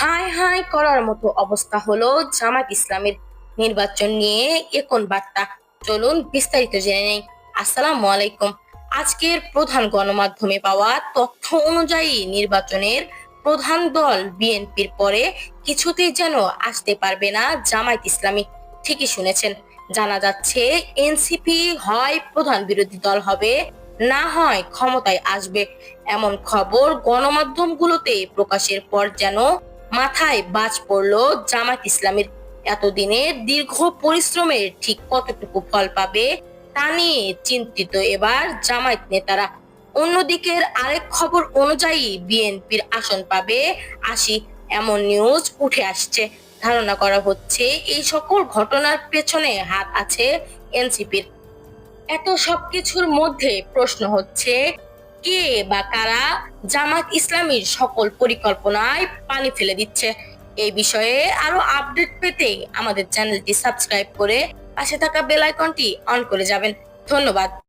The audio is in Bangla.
হাই হাই করার মতো অবস্থা হলো জামাত ইসলামের নির্বাচন নিয়ে। এখন বার্তা? চলুন বিস্তারিত জেনে নেই। আসসালামু আলাইকুম। আজকের প্রধান গণমাধ্যমে পাওয়া তথ্য অনুযায়ী নির্বাচনের প্রধান দল বিএনপির পরে কিছুতেই যেন আসতে পারবে না জামায়াত ইসলামী। ঠিকই শুনেছেন। জানা যাচ্ছে, এনসিপি হয় প্রধান বিরোধী দল হবে, না হয় ক্ষমতায় আসবে। এমন খবর গণমাধ্যমগুলোতে প্রকাশের পর যেন মাথায় বাজ পড়ল জামাত ইসলামের এতদিনের দীর্ঘ পরিশ্রমের ঠিক কতটুকু ফল পাবে তা নিয়ে চিন্তিত এবার জামায়াত নেতারা। অন্যদিকের আরেক খবর অনুযায়ী বিএনপির আসন পাবে আশি। এমন নিউজ উঠে আসছে। ধারণা করা হচ্ছে এই সকল ঘটনার পেছনে হাত আছে এনসিপির। এত সবকিছুর মধ্যে প্রশ্ন হচ্ছে কে বা কারা জামাত ইসলামীর সকল পরিকল্পনায় পানি ফেলে দিচ্ছে? এই বিষয়ে আরও আপডেট পেতে আমাদের চ্যানেলটি সাবস্ক্রাইব করে পাশে থাকা বেল আইকনটি অন করে যাবেন। ধন্যবাদ।